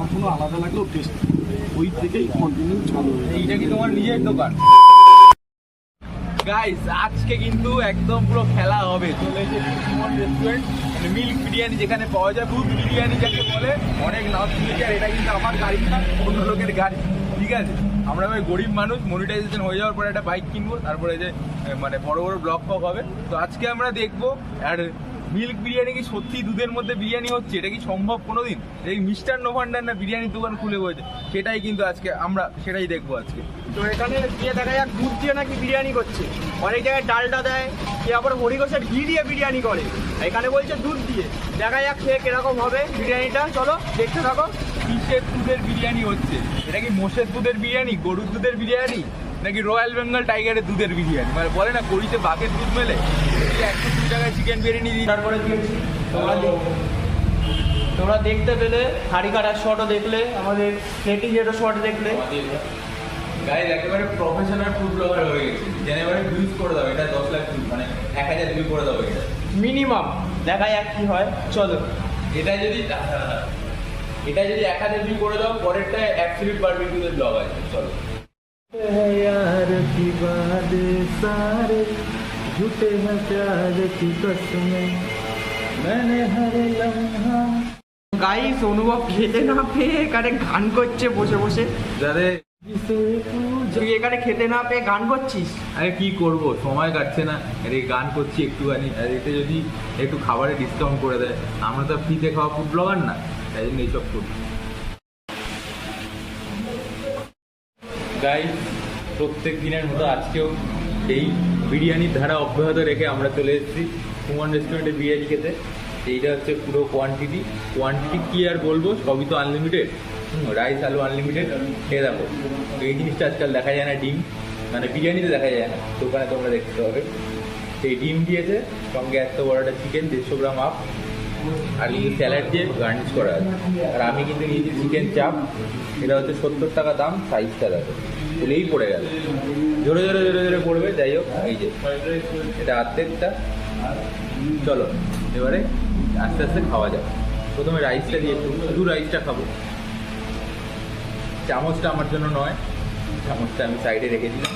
সম্পূর্ণ আলাদা লাগলেও টেস্ট ওই থেকেই কন্টিনিউ চালু এইটা কি তোমার নিজের দোকান? গাইস আজকে কিন্তু একদম পুরো খেলা হবে। চলে এসেছি মিল্ক বিরিয়ানি যেখানে পাওয়া যায়, দুধ বিরিয়ানি যাকে বলে, অনেক নাম শুনেছি আর এটা কিন্তু আমার গাড়ি না, অন্য লোকের গাড়ি। ঠিক আছে? আমরা ওই গরিব মানুষ মনিটাইজেশন হয়ে যাওয়ার পরে একটা বাইক কিনবো, তারপরে যে মানে বড় বড় ব্লক ফক হবে। তো আজকে আমরা দেখব, আর মিল্ক বিরিয়ানি কি সত্যি দুধের মধ্যে বিরিয়ানি হচ্ছে? এটা কি সম্ভব কোনোদিন? এই মিষ্টান্ন ভান্ডার না বিরিয়ানির দোকান খুলে বসেছে সেটাই কিন্তু আজকে আমরা সেটাই দেখব আজকে। তো এখানে গিয়ে দেখা যাক দুধ দিয়ে নাকি বিরিয়ানি করছে। অনেক জায়গায় ডালটা দেয় কে আবার হরিঘোষের ঘি দিয়ে বিরিয়ানি করে। এখানে বলছে দুধ দিয়ে। দেখা যাক খেয়ে কীরকম হবে বিরিয়ানিটা। চলো দেখতে থাকো। কিসের দুধের বিরিয়ানি হচ্ছে? এটা কি মোষের দুধের বিরিয়ানি গরুর দুধের বিরিয়ানি নাকি রয়্যাল বেঙ্গল টাইগারের দুধের বিরিয়ানি? মানে বলে না কড়িতে বাঘের দুধ মেলে? একশো কুড়ি টাকায় চিকেন বিরিয়ানি দিই তারপরে দিয়েছি তোমরা দেখ- তোমরা দেখতে পেলে হাড়ি কাটার শটও দেখলে আমাদের প্লেটিং যেটা শট দেখলে গাইজ একেবারে প্রফেশনাল ফুড ব্লগার হয়ে গেছে যেন এবারে ভিউজ করে দাও এটা দশ লাখ views, মানে এক হাজার ভিউ করে দাও এটা মিনিমাম দেখা যাক কি হয় চলো এটা যদি এটা যদি এক হাজার ভিউ করে দাও পরেরটা অ্যাবসলিউট বারবিকিউদের ব্লগ আছে চলো यार की बात सारे झूठे हैं प्यार की कसमें मैंने हर लम्हा গাইস অনুভব খেতে না পেয়ে এখানে গান করছে বসে বসে যাদের তুই এখানে খেতে না পেয়ে গান করছিস আরে কি করব সময় কাটছে না আরে গান করছি একটুখানি আর এতে যদি একটু খাবারে ডিসকাউন্ট করে দেয় আমরা তো ফ্রিতে খাওয়া ফুড ব্লগার না তাই জন্য এইসব করি গাই প্রত্যেক দিনের মতো আজকেও এই বিরিয়ানির ধারা অব্যাহত রেখে আমরা চলে এসেছি সুমন রেস্টুরেন্টে বিরিয়ানি খেতে। এইটা হচ্ছে পুরো কোয়ান্টিটি কোয়ান্টিটি কি আর বলব? সবই তো আনলিমিটেড রাইস আলু আনলিমিটেড খেয়ে দেখো। এই জিনিসটা আজকাল দেখা যায় না, ডিম। মানে বিরিয়ানিতে দেখা যায় না। দোকানে তোমরা দেখতে হবে সেই ডিম দিয়েছে, সঙ্গে এত বড়টা চিকেন দেড়শো গ্রাম আপ আর কিন্তু স্যালাড দিয়ে গার্নিশ করা আছে। আর আমি কিন্তু নিয়েছি চিকেন চাপ এটা হচ্ছে সত্তর টাকা দাম সাইজটা দেখো। খুলেই পড়ে গেল। জোরে জোরে জোরে জোরে পড়বে, যাই হোক, এই যে, এটা আর্ধেকটা। চলো, এবারে আস্তে আস্তে খাওয়া যাবে প্রথমে রাইসটা দিয়ে শুধু রাইসটা খাব। চামচটা আমার জন্য নয়, চামচটা আমি সাইডে রেখে দিলাম।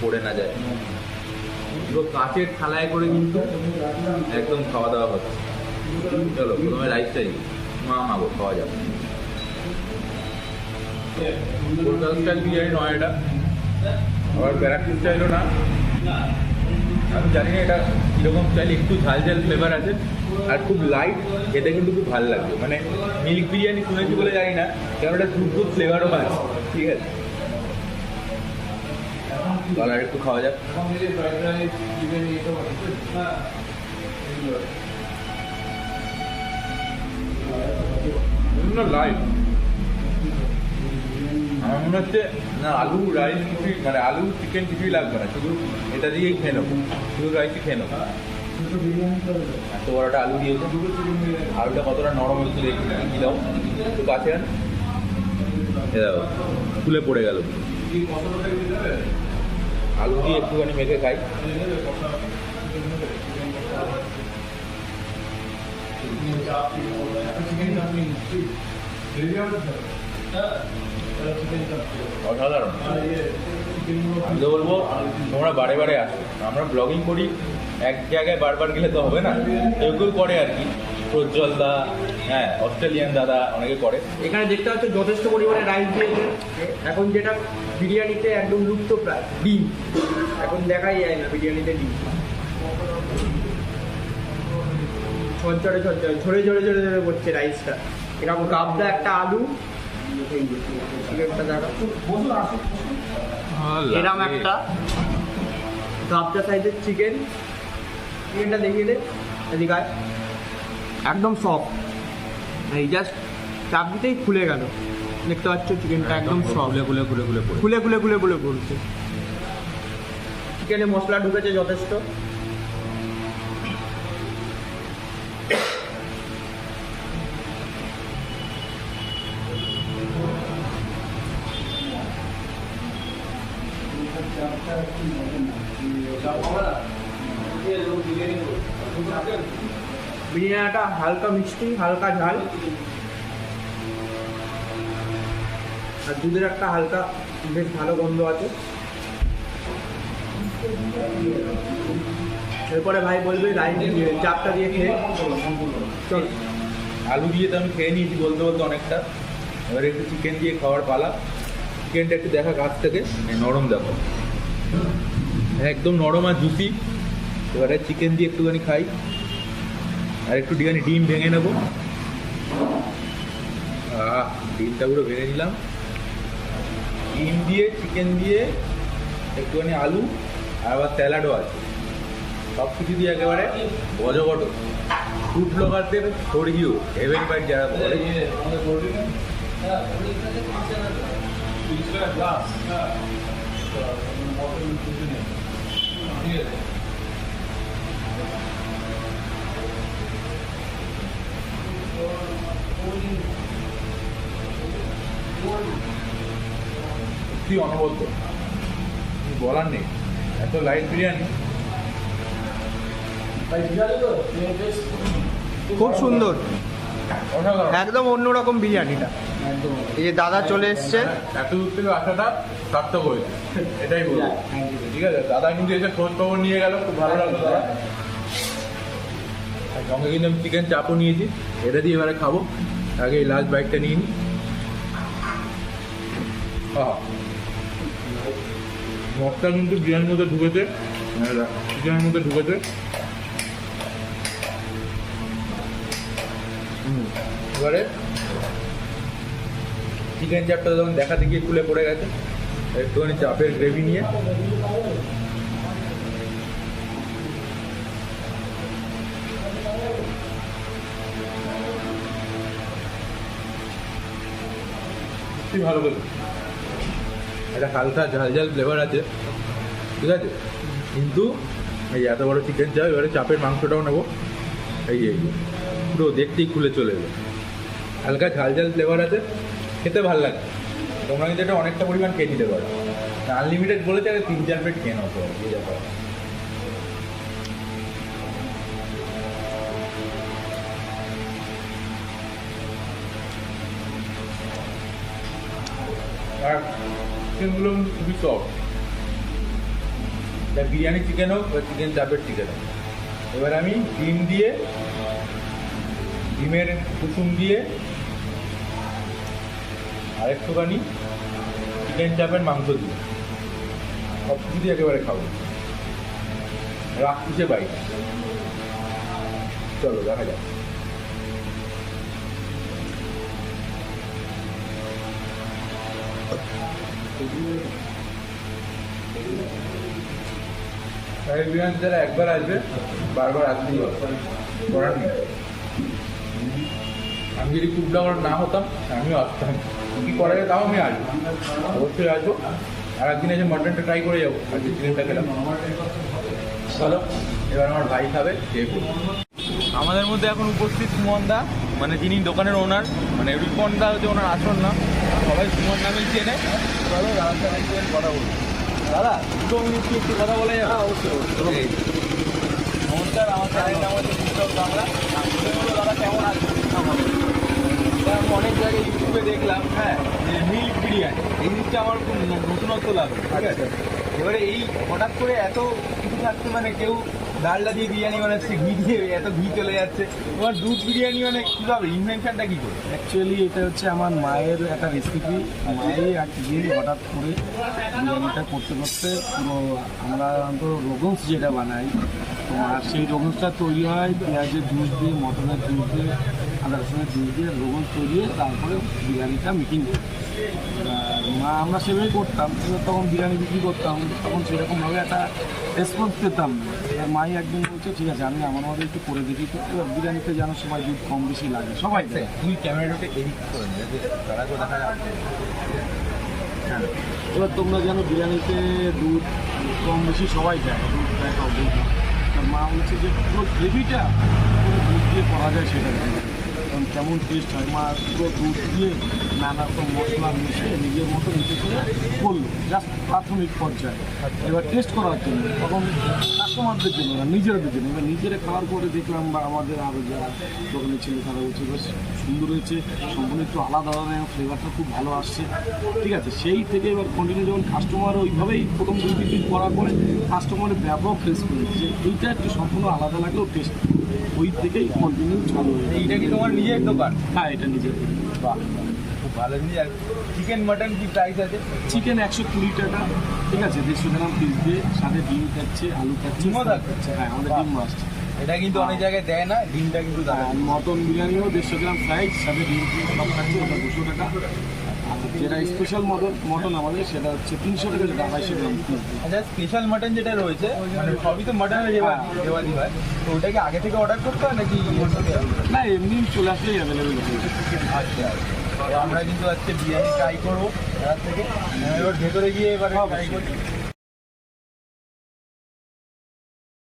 পড়ে না যায়। পুরো কাঁচের থালায় করে কিন্তু একদম খাওয়া দাওয়া হচ্ছে। চলো, প্রথমে রাইসটাই মা মাগো, খাওয়া যাবে কলকাতা বিরিয়ানি নয় এটা আবার ব্যারাকপুর স্টাইলও না আমি জানি না এটা কীরকম স্টাইল একটু ঝাল ঝাল ফ্লেভার আছে আর খুব লাইট খেতে কিন্তু খুব ভালো লাগবে মানে মিল্ক বিরিয়ানি শুনেছি বলে জানি না কারণ এটা দুধ ফ্লেভারও আছে ঠিক আছে চল আর একটু খাওয়া যাক লাইট মনে হচ্ছে, না, আলু রাইস কিছুই মানে আলু চিকেন কিছুই লাগবে না, শুধু এটা দিয়েই খেয়ে নেব। শুধু রাইসই খেয়ে নেব। এত বড়টা আলু দিয়েছে। আলুটা কতটা নরম হচ্ছে দেখি, কি দাও? একটু কাছে এ দাও খুলে পড়ে গেল। আলু দিয়ে একটুখানি মেখে খাই। অসাধারণ আমি বলব তোমরা বারে বারে আসো আমরা ব্লগিং করি এক জায়গায় বারবার গেলে তো হবে না কেউ কেউ করে আর কি প্রজ্জ্বল দা হ্যাঁ অস্ট্রেলিয়ান দাদা অনেকে করে এখানে দেখতে পাচ্ছ যথেষ্ট পরিমাণে রাইস দিয়েছে এখন যেটা বিরিয়ানিতে একদম লুপ্ত প্রায় ডিম এখন দেখাই যায় না বিরিয়ানিতে ডিম ছড়ছড়ে ছড়ছড়ে ঝরে ঝরে ঝরে ঝরে পড়ছে রাইসটা এরকম গাবদা একটা আলু এরকম একটা গাবদা সাইজের চিকেন চিকেনটা দেখিয়ে দে এদিকে একদম সফট এই জাস্ট চাপ দিতেই খুলে গেল। দেখতে পাচ্ছ চিকেনটা একদম সফট খুলে খুলে খুলে খুলে খুলে খুলে খুলে খুলে পড়ছে। চিকেনে মশলা ঢুকেছে যথেষ্ট। বিরিয়ানিটা হালকা মিষ্টি, হালকা ঝাল। আর দুধের একটা হালকা, বেশ ভালো গন্ধ আছে। এরপরে ভাই বলবে চাপটা দিয়ে খেয়ে। চল। আলু দিয়ে তো আমি খেয়ে নিয়েছি, বলতে বলতে অনেকটা। এবারে একটু চিকেন দিয়ে খাওয়ার পালা। চিকেনটা একটু দেখা গাছ থেকে। নরম দেখো। একদম নরম আর জুসি। এবারে চিকেন দিয়ে একটুখানি খাই। আর একটু ডিগানি ডিম ভেঙে নেব। ডিমটা পুরো ভেঙে নিলাম। ডিম দিয়ে চিকেন দিয়ে একটুখানি আলু আর আবার স্যালাডও আছে। সব কিছু দিয়ে একেবারে বজগট ফুড ব্লগারদের স্বর্গীয়। হেভেন বাইট যারা বলে। কি অনবদ্য? বলার নেই। এত লাইট বিরিয়ানি। খুব সুন্দর। একদম অন্যরকম বিরিয়ানিটা। এই যে দাদা চলে এসছে। এত দূর থেকে আসাটা সার্থক হয়েছে এটাই বলব। ঠিক আছে? দাদা কিন্তু এসে খোঁজ খবর নিয়ে গেল খুব ভালো লাগল। দাদা সঙ্গে কিন্তু আমি চিকেন চাপও নিয়েছি। এটা দিয়ে এবারে খাব। আগে এই লাস্ট বাইকটা নিয়ে নিই। মশলা কিন্তু বিরিয়ানির মধ্যে ঢুকেছে। চিকেনের মধ্যে ঢুকেছে। এবারে চিকেন চাপটা যখন দেখাতে গিয়ে খুলে পড়ে গেছে। একটুখানি চাপের গ্রেভি নিয়ে। ভালো করে। একটা হালকা ঝাল ঝাল ফ্লেভার আছে। ঠিক আছে? কিন্তু এই এত বড় চিকেন চাপ এবারে চাপের মাংসটাও নেব। এই এই পুরো দেখতেই খুলে চলে এলো। হালকা ঝাল ঝাল ফ্লেভার আছে। খেতে ভালো লাগে। তোমরা কিন্তু এটা অনেকটা পরিমাণ খেয়ে নিতে পারো। আনলিমিটেড বলেছে আগে তিন চার প্লেট খেয়ে নাও তো, এই ব্যাপার। আর চিকেনগুলো খুবই সফট এটা বিরিয়ানি চিকেন হোক বা চিকেন চাপের চিকেন হোক। এবার আমি ডিম দিয়ে, ডিমের কুসুম দিয়ে আর একটুখানি চিকেন চাপের মাংস দিয়ে সব কিছু দিয়ে একেবারে খাব। রাখছে বাইক চলো, দেখা যাক। যারা একবার আসবে, বারবার আসতেই হবে। করার নেই। আমি যদি ব্লগার না হতাম, আমিও আসতাম। কি করা যায়? তাও আমি আসব। অবশ্যই আসব। আর একদিন এসে মটনটা ট্রাই করে যাব। আজকে চিকেনটা খেলাম। চলো এবার আমার ভাই খাবে খেয়ে আমাদের মধ্যে এখন উপস্থিত সুমন দা মানে যিনি দোকানের ওনার মানে রিপন দা হচ্ছে ওনার আসল না সবাই সুমন নামেই চেনে চলো দাদার সাথে একটু কথা বলব দাদা দুটো মিনিট কি একটু কথা বলা যাবে? অবশ্যই নমস্কার আমার চ্যানেল নাম হচ্ছে বাংলা। দাদা কেমন আছেন? অনেক জায়গায় ইউটিউবে দেখলাম হ্যাঁ যে মিল্ক বিরিয়ানি, এই আমার খুব নতুনত্ব ঠিক আছে? এবারে এই করে এত কিছু থাকছে মানে কেউ দিয়ে বিরিয়ানি বানাচ্ছে, ঘি এত চলে যাচ্ছে দুধ বিরিয়ানি মানে ইনভেনশনটা অ্যাকচুয়ালি এটা হচ্ছে আমার মায়ের একটা রেসিপি মায়ের একদিন হঠাৎ করে বিরিয়ানিটা করতে করতে পুরো আমরা তো রোগন্স যেটা বানাই তো আর সেই রোগন্সটা তৈরি হয় পেঁয়াজের জুস দিয়ে মটনের জুস দিয়ে আদা রসুনের জুস দিয়ে রোগন্স তৈরি তারপরে বিরিয়ানিটা মিটিং করি। মা আমরা সেভাবেই করতাম এবার তখন বিরিয়ানি বিক্রি করতাম তখন সেরকমভাবে একটা রেসপন্স পেতাম না। এবার মাই একদিন বলছে ঠিক আছে আমি আমার মধ্যে একটু করে দেখি তো। এবার বিরিয়ানিতে যেন সবাই দুধ কম বেশি লাগে সবাই তুই ক্যামেরাটাকে এডিট করে দেখা হ্যাঁ। এবার তোমরা যেন বিরিয়ানিতে দুধ কম বেশি সবাই দেয় দুধ দেয় কাউ দুধ দেয়। তা মা বলছে যে পুরো গ্রেভিটা পুরো দুধ দিয়ে করা যায় সেটা। কারণ কেমন টেস্ট হয়, মা পুরো দুধ দিয়ে নানা রকম মশলা মিশিয়ে নিজের মতো নিতে করে করল জাস্ট প্রাথমিক পর্যায়ে। এবার টেস্ট করার জন্য তখন কাস্টমারদের জন্য না নিজেদের জন্য এবার নিজেরা খাওয়ার পরে দেখলাম বা আমাদের আরও যারা দোকানে ছিল তারা বলছে বেশ সুন্দর হয়েছে সম্পূর্ণ একটু আলাদা ধরনের ফ্লেভারটা খুব ভালো আসছে। ঠিক আছে সেই থেকে এবার কন্টিনিউ যখন কাস্টমার ওইভাবেই প্রথম দুই তিন দিন করার পরে কাস্টমারের ব্যাপক রেসপন্স যে এইটা একটু সম্পূর্ণ আলাদা লাগলেও টেস্ট ওই থেকেই কন্টিনিউ চালু হয়ে যায়। এইটা কি তোমার নিজের দোকান? হ্যাঁ এটা নিজের বাহ। খুব ভালো জিনিস আর চিকেন মাটন কি প্রাইস আছে? চিকেন একশো কুড়ি টাকা। ঠিক আছে দেড়শো গ্রাম পিস দিয়ে সাথে ডিম খাচ্ছে আলু খাচ্ছে ডিমও থাকছে? হ্যাঁ আমাদের ডিম মাস্ট এটা কিন্তু অনেক জায়গায় দেয় না ডিমটা কিন্তু আর মটন বিরিয়ানিও দেড়শো গ্রাম ফ্রাইড সাথে ডিম সব খাচ্ছে ওটা দুশো টাকা। যেটা স্পেশাল মটন মটন আমাদের সেটা হচ্ছে তিনশো টাকা যেটা আড়াইশো গ্রাম আচ্ছা স্পেশাল মাটন যেটা রয়েছে মানে সবই তো মাটনের হ্যাঁ। দেওয়ালি হয়। তো ওটা কি আগে থেকে অর্ডার করতে হয় নাকি? না এমনি চলে আসলেই অ্যাভেলেবেল হয়ে আচ্ছা তো আমরা কিন্তু আজকে বিরিয়ানি ট্রাই করব। থেকে। এবার ভেতরে গিয়ে এবার ট্রাই করি